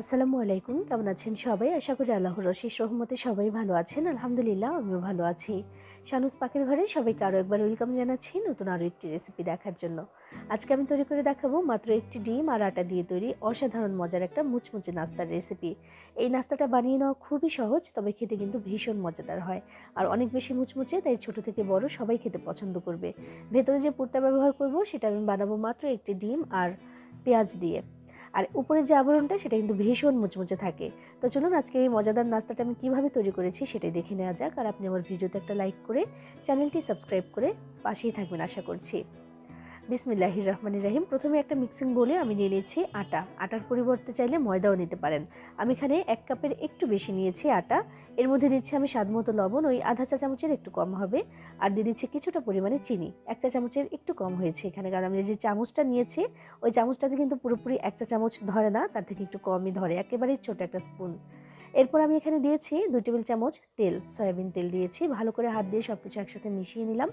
আসসালামু আলাইকুম, কেমন আছেন সবাই? আশা করি আল্লাহর রশিস রহমতে সবাই ভালো আছেন। আলহামদুলিল্লাহ, আমিও ভালো আছি। শানুস পাখির ঘরে সবাইকে আরও একবার ওয়েলকাম জানাচ্ছি নতুন আরও একটি রেসিপি দেখার জন্য। আজকে আমি তৈরি করে দেখাবো মাত্র একটি ডিম আর আটা দিয়ে তৈরি অসাধারণ মজার একটা মুচমুচে নাস্তার রেসিপি এই নাস্তাটা বানিয়ে নেওয়া খুবই সহজ, তবে খেতে কিন্তু ভীষণ মজাদার হয়। আর অনেক বেশি মুচমুচে, তাই ছোট থেকে বড় সবাই খেতে পছন্দ করবে। ভেতরে যে পুরটা ব্যবহার করব, সেটা আমি বানাবো মাত্র একটি ডিম আর পেঁয়াজ দিয়ে। আর উপরে যে আবরণটা, সেটা কিন্তু ভীষণ মুচমুচে থাকে। তো চলুন আজকে এই মজাদার নাস্তাটা আমি কীভাবে তৈরি করেছি সেটাই দেখে নেওয়া যাক। আর আপনি আমার ভিডিওতে একটা লাইক করে চ্যানেলটি সাবস্ক্রাইব করে পাশেই থাকবেন, আশা করছি। বিসমিল্লাহির রহমান রাহিম। প্রথমে একটা মিক্সিং বলে আমি নিয়ে নিয়েছি আটা। আটার পরিবর্তে চাইলে ময়দাও নিতে পারেন। আমি এখানে এক কাপের একটু বেশি নিয়েছি আটা। এর মধ্যে দিচ্ছি আমি স্বাদ মতো লবণ, ওই আধা চা চামচের একটু কম হবে। আর দিয়ে দিচ্ছি কিছুটা পরিমাণে চিনি, এক চা চামচের একটু কম হয়েছে এখানে। কারণ আমি যে চামচটা নিয়েছি, ওই চামচটাতে কিন্তু পুরোপুরি এক চা চামচ ধরে না, তার থেকে একটু কমই ধরে, একেবারেই ছোট একটা স্পুন এরপর আমি এখানে দিয়েছি দুই টেবিল চামচ তেল, সয়াবিন তেল দিয়েছি। ভালো করে হাত দিয়ে সব কিছু একসাথে মিশিয়ে নিলাম।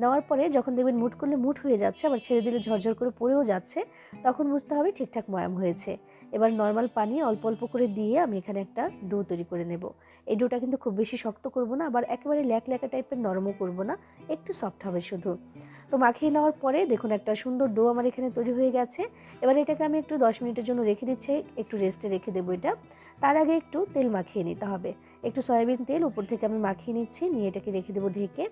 নেওয়ার পরে যখন দেখবেন মুট করলে মুট হয়ে যাচ্ছে, আবার ছেড়ে দিলে ঝরঝর করে পড়েও যাচ্ছে, তখন বুঝতে হবে ঠিকঠাক ময়াম হয়েছে। এবার নর্মাল পানি অল্প অল্প করে দিয়ে আমি এখানে একটা ডো তৈরি করে নেব। এই ডোটা কিন্তু খুব বেশি শক্ত করব না, আবার একেবারে ল্যাক ল্যাকা টাইপের নরমও করব না, একটু সফট হবে শুধু। তো মাখিয়ে নেওয়ার পরে দেখুন একটা সুন্দর ডো আমার এখানে তৈরি হয়ে গেছে। এবার এটাকে আমি একটু দশ মিনিটের জন্য রেখে দিচ্ছি, একটু রেস্টে রেখে দেবো এটা। তার আগে একটু তেল মাখিয়ে নিতে হবে। একটু সয়াবিন তেল উপর থেকে আমি মাখিয়ে নিচ্ছি, নিয়ে এটাকে রেখে দেবো ঢেকে।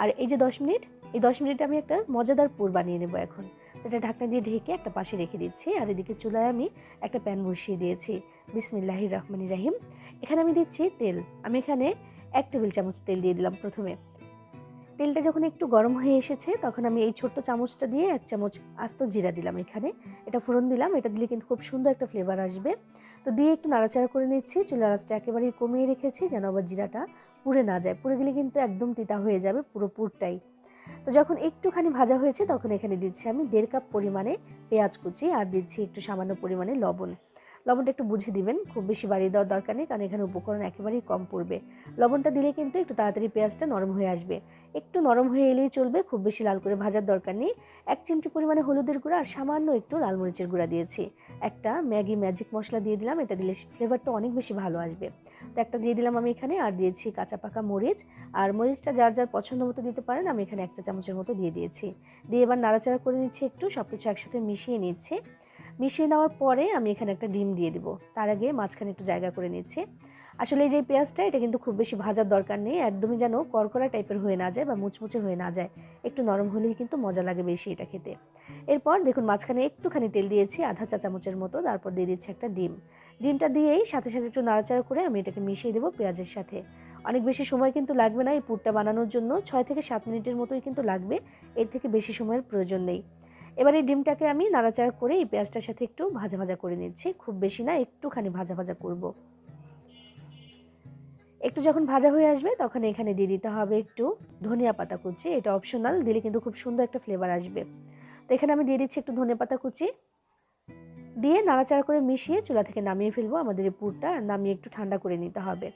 আর এই যে দশ মিনিট, এই দশ মিনিট আমি একটা মজাদার পুর বানিয়ে নেব এখন। এটা ঢাকনা দিয়ে ঢেকে একটা পাশে রেখে দিচ্ছি, আর এদিকে চুলায় আমি একটা প্যান বসিয়ে দিয়েছি। বিসমিল্লাহির রহমানির রাহিম। এখানে আমি দিচ্ছি তেল। আমি এখানে এক টেবিল চামচ তেল দিয়ে দিলাম প্রথমে। তেলটা যখন একটু গরম হয়ে এসেছে, তখন আমি এই ছোট্ট চামচটা দিয়ে এক চামচ আস্ত জিরা দিলাম এখানে। এটা ফোড়ন দিলাম, এটা দিলে কিন্তু খুব সুন্দর একটা ফ্লেভার আসবে। তো দিয়ে একটু নাড়াচাড়া করে নিচ্ছি, চুলের আঁচটা একেবারেই কমিয়ে রেখেছি, যেন আবার জিরাটা পুড়ে না যায়। পুড়ে গেলে কিন্তু একদম তিতা হয়ে যাবে পুরো পুরটাই। তো যখন একটুখানি ভাজা হয়েছে, তখন এখানে দিচ্ছি আমি দেড় কাপ পরিমাণে পেঁয়াজ কুচি আর দিচ্ছি একটু সামান্য পরিমাণে লবণ। লবণটা একটু বুঝে দিবেন, খুব বেশি বাড়িয়ে দেওয়ার দরকার নেই, কারণ এখানে উপকরণ একেবারেই কম পড়বে। লবণটা দিলে কিন্তু একটু তাড়াতাড়ি পেঁয়াজটা নরম হয়ে আসবে। একটু নরম হয়ে এলেই চলবে, খুব বেশি লাল করে ভাজার দরকার নেই। এক চিমটি পরিমাণে হলুদের গুঁড়া আর সামান্য একটু লাল মরিচের গুঁড়া দিয়েছি। একটা ম্যাগি ম্যাজিক মশলা দিয়ে দিলাম, এটা দিলে ফ্লেভারটা অনেক বেশি ভালো আসবে। তো একটা দিয়ে দিলাম আমি এখানে, আর দিয়েছি কাঁচা পাকা মরিচ। আর মরিচটা যার যার পছন্দ মতো দিতে পারেন, আমি এখানে এক চা চামচের মতো দিয়ে দিয়েছি। দিয়ে এবার নাড়াচাড়া করে নিচ্ছি, একটু সব কিছু একসাথে মিশিয়ে নিচ্ছে। মিশিয়ে নেওয়ার পরে আমি এখানে একটা ডিম দিয়ে দিব। তার আগে মাঝখানে একটু জায়গা করে নিচ্ছি। আসলে এই যে পেঁয়াজটা, এটা কিন্তু খুব বেশি ভাজার দরকার নেই। একদমই যেন করকরা টাইপের হয়ে না যায় বা মুচমুচে হয়ে না যায়। একটু নরম হলেই কিন্তু মজা লাগে বেশি এটা খেতে। এরপর দেখুন মাঝখানে একটুখানি তেল দিয়েছি, আধা চা চামচের মতো। তারপর দিয়ে দিচ্ছি একটা ডিম। ডিমটা দিয়েই সাথে সাথে একটু নাড়াচাড়া করে আমি এটাকে মিশিয়ে দেবো পেঁয়াজের সাথে। অনেক বেশি সময় কিন্তু লাগবে না এই পুরটা বানানোর জন্য। ছয় থেকে সাত মিনিটের মতোই কিন্তু লাগবে। এর থেকে বেশি সময়ের প্রয়োজন নেই। এবার এই ডিমটাকে আমি নাড়াচাড়া করে এই পেঁয়াজটার সাথে একটু ভাজা ভাজা করে নিচ্ছি। খুব বেশি না, একটুখানি ভাজা ভাজা করব। একটু যখন ভাজা হয়ে আসবে তখন এখানে দিয়ে দিতে হবে একটু ধনিয়া পাতা কুচি। এটা অপশনাল দিলে কিন্তু খুব সুন্দর একটা ফ্লেভার আসবে। তো এখানে আমি দিয়ে দিচ্ছি একটু ধনিয়া পাতা কুচি। দিয়ে নাড়াচাড়া করে মিশিয়ে চুলা থেকে নামিয়ে ফেলব। আমাদের এই পুরটা নামিয়ে একটু ঠান্ডা করে নিতে হবে।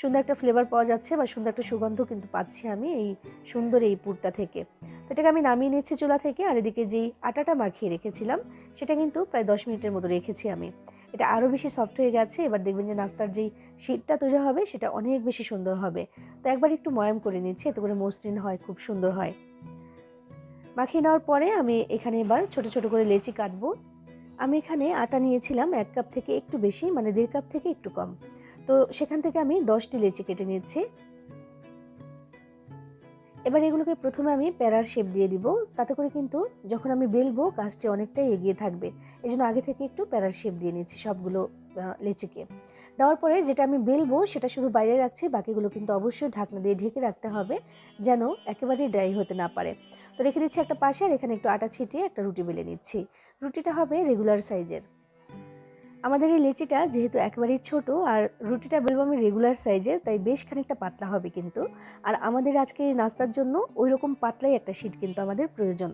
সুন্দর একটা ফ্লেভার পাওয়া যাচ্ছে বা সুন্দর একটা সুগন্ধ কিন্তু পাচ্ছি আমি এই সুন্দর এই পুরটা থেকে। তো এটাকে আমি নামিয়ে নিচ্ছি চুলা থেকে আর এদিকে যেই আটাটা মাখিয়ে রেখেছিলাম, সেটা কিন্তু প্রায় দশ মিনিটের মতো রেখেছি আমি। এটা আরও বেশি সফট হয়ে গেছে, এবার দেখবেন যে নাস্তার যেই শীতটা তৈরি হবে, সেটা অনেক বেশি সুন্দর হবে। তো একবার একটু ময়াম করে নিচ্ছি, এতে করে মসৃণ হয়, খুব সুন্দর হয়। মাখিয়ে নেওয়ার পরে আমি এখানে এবার ছোট ছোট করে লেচি কাটবো। আমি এখানে আটা নিয়েছিলাম এক কাপ থেকে একটু বেশি মানে দেড় কাপ থেকে একটু কম। তো সেখান থেকে আমি দশটি লেচি কেটে নিয়েছি। এবার এগুলোকে প্রথমে আমি প্যারার শেপ দিয়ে দিব, তাতে করে কিন্তু যখন আমি বেলবো কাজটি অনেকটাই এগিয়ে থাকবে। এই জন্য আগে থেকে একটু প্যারার শেপ দিয়ে নিচ্ছি সবগুলো লেচিকে। দেওয়ার পরে যেটা আমি বেলবো সেটা শুধু বাইরে রাখছি, বাকিগুলো কিন্তু অবশ্যই ঢাকনা দিয়ে ঢেকে রাখতে হবে যেন একেবারেই ড্রাই হতে না পারে। তো রেখে দিচ্ছি একটা পাশে আর এখানে একটু আটা ছিটিয়ে একটা রুটি বেলে নিচ্ছি। রুটিটা হবে রেগুলার সাইজের। আমাদের এই লেচিটা যেহেতু একেবারেই ছোট আর রুটিটা বলব আমি রেগুলার সাইজের তাই বেশ খানিকটা পাতলা হবে কিন্তু। আর আমাদের আজকে নাস্তার জন্য ওই রকম পাতলাই একটা শীট কিন্তু আমাদের প্রয়োজন।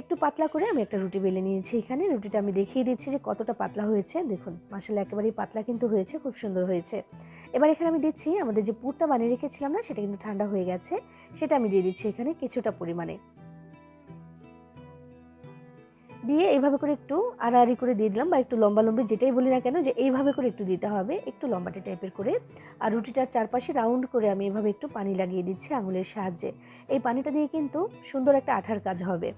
একটু পাতলা করে আমি একটা রুটি বেলে নিয়েছি এখানে। রুটিটা আমি দেখিয়ে দিচ্ছি যে কতটা পাতলা হয়েছে। দেখুন মাসাল্লাহ একেবারেই পাতলা কিন্তু হয়েছে, খুব সুন্দর হয়েছে। এবার এখানে আমি দিচ্ছি আমাদের যে পুরটা বানিয়ে রেখেছিলাম না, সেটা কিন্তু ঠান্ডা হয়ে গেছে। সেটা আমি দিয়ে দিচ্ছি এখানে কিছুটা পরিমাণে। দিয়ে এইভাবে করে একটু আড়াআড়ি করে দিয়ে দিলাম বা একটু লম্বা লম্বি যেটাই বলি না কেন যে এইভাবে করে একটু দিতে হবে, একটু লম্বাটে টাইপের করে। আর রুটিটার চারপাশে রাউন্ড করে আমি এভাবে একটু পানি লাগিয়ে দিচ্ছি আঙুলের সাহায্যে। এই পানিটা দিয়ে কিন্তু সুন্দর একটা আঠার কাজ হবে।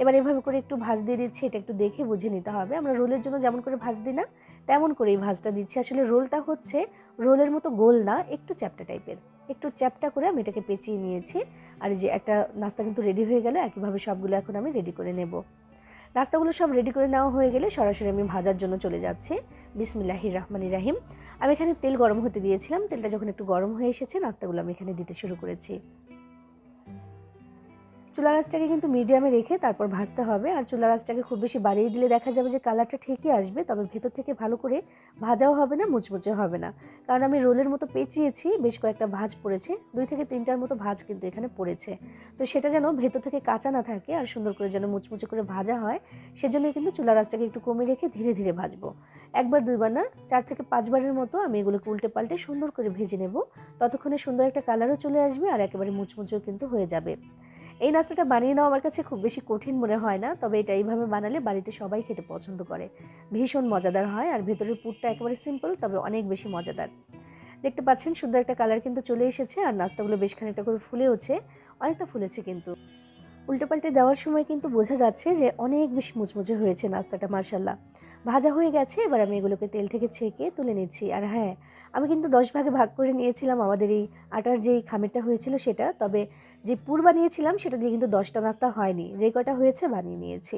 এবার এভাবে করে একটু ভাজ দিয়ে দিচ্ছি, এটা একটু দেখে বুঝে নিতে হবে। আমরা রোলের জন্য যেমন করে ভাজ দিই না, তেমন করে এই ভাজটা দিচ্ছি। আসলে রোলটা হচ্ছে রোলের মতো গোল না, একটু চ্যাপটা টাইপের একটু চ্যাপটা করে আমি এটাকে পেঁচিয়ে নিয়েছি। আর যে একটা নাস্তা কিন্তু রেডি হয়ে গেল, একইভাবে সবগুলো এখন আমি রেডি করে নেব। নাস্তাগুলো সব রেডি করে নেওয়া হয়ে গেলে সরাসরি আমি ভাজার জন্য চলে যাচ্ছি। বিসমিল্লাহির রহমানির রাহিম। আমি এখানে তেল গরম হতে দিয়েছিলাম। তেলটা যখন একটু গরম হয়ে এসেছে, নাস্তাগুলো আমি এখানে দিতে শুরু করেছি। চুলা রাসটাকে কিন্তু মিডিয়ামে রেখে তারপর ভাজতে হবে। আর চুলা রাসটাকে খুব বেশি বাড়িয়ে দিলে দেখা যাবে যে কালারটা ঠিকই আসবে, তবে ভেতর থেকে ভালো করে ভাজাও হবে না, মুচমুচে হবে না। কারণ আমি রোলের মতো পেঁচিয়েছি, বেশ কয়েকটা ভাজ পড়েছে, দুই থেকে তিনটার মতো ভাজ কিন্তু এখানে পড়েছে। তো সেটা যেন ভেতর থেকে কাঁচা না থাকে আর সুন্দর করে যেন মুচমুচে করে ভাজা হয় সেজন্য কিন্তু চুলা রাসটাকে একটু কমে রেখে ধীরে ধীরে ভাজবো। একবার দুইবার না, চার থেকে পাঁচবারের মতো আমি এগুলোকে উল্টে পাল্টে সুন্দর করে ভেজে নেব। ততক্ষণে সুন্দর একটা কালারও চলে আসবে আর একেবারে মুচমুচেও কিন্তু হয়ে যাবে। এই নাস্তাটা বানিয়ে নেওয়া আমার কাছে খুব বেশি কঠিন মনে হয় না, তবে এটা এইভাবে বানালে বাড়িতে সবাই খেতে পছন্দ করে। ভীষণ মজাদার হয় আর ভেতরের পুরটা একেবারে সিম্পল তবে অনেক বেশি মজাদার। দেখতে পাচ্ছেন সুন্দর একটা কালার কিন্তু চলে এসেছে আর নাস্তাগুলো বেশ খানিকটা করে ফুলেওছে, অনেকটা ফুলেছে কিন্তু। উল্টো পাল্টে দেওয়ার সময় কিন্তু বোঝা যাচ্ছে যে অনেক বেশি মুচমুচে হয়েছে নাস্তাটা মার্শাল্লাহ ভাজা হয়ে গেছে, এবার আমি এগুলোকে তেল থেকে ছেঁকে তুলে নিচ্ছি। আর হ্যাঁ আমি কিন্তু দশ ভাগে ভাগ করে নিয়েছিলাম আমাদের এই আটার যেই খামেরটা হয়েছিল সেটা, তবে যে পুর বানিয়েছিলাম সেটা দিয়ে কিন্তু দশটা নাস্তা হয়নি। যে কটা হয়েছে বানিয়ে নিয়েছি।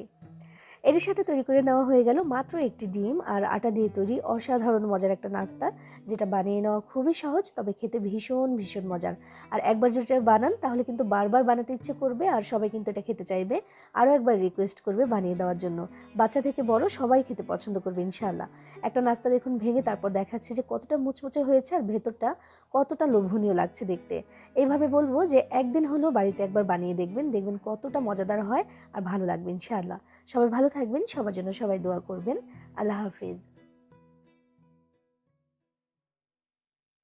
এর সাথে তৈরি করে নেওয়া হয়ে গেল মাত্র একটি ডিম আর আটা দিয়ে তৈরি অসাধারণ মজার একটা নাস্তা, যেটা বানিয়ে নেওয়া খুবই সহজ, তবে খেতে ভীষণ ভীষণ মজার। আর একবার যেটা বানান, তাহলে কিন্তু বারবার বানাতে ইচ্ছে করবে আর সবাই কিন্তু এটা খেতে চাইবে। আরও একবার রিকোয়েস্ট করবে বানিয়ে দেওয়ার জন্য। বাচ্চা থেকে বড় সবাই খেতে পছন্দ করবে, ইনশাআল্লাহ। একটা নাস্তা দেখুন ভেঙে তারপর দেখাচ্ছে যে কতটা মুচমুচে হয়েছে আর ভেতরটা কতটা লোভনীয় লাগছে দেখতে। এইভাবে বলব যে একদিন হলেও বাড়িতে একবার বানিয়ে দেখবেন দেখবেন কতটা মজাদার হয় আর ভালো লাগবে, ইনশাআল্লাহ। সবাই ভালো থাকবেন সবার জন্য সবাই দোয়া করবেন। আল্লাহ হাফিজ।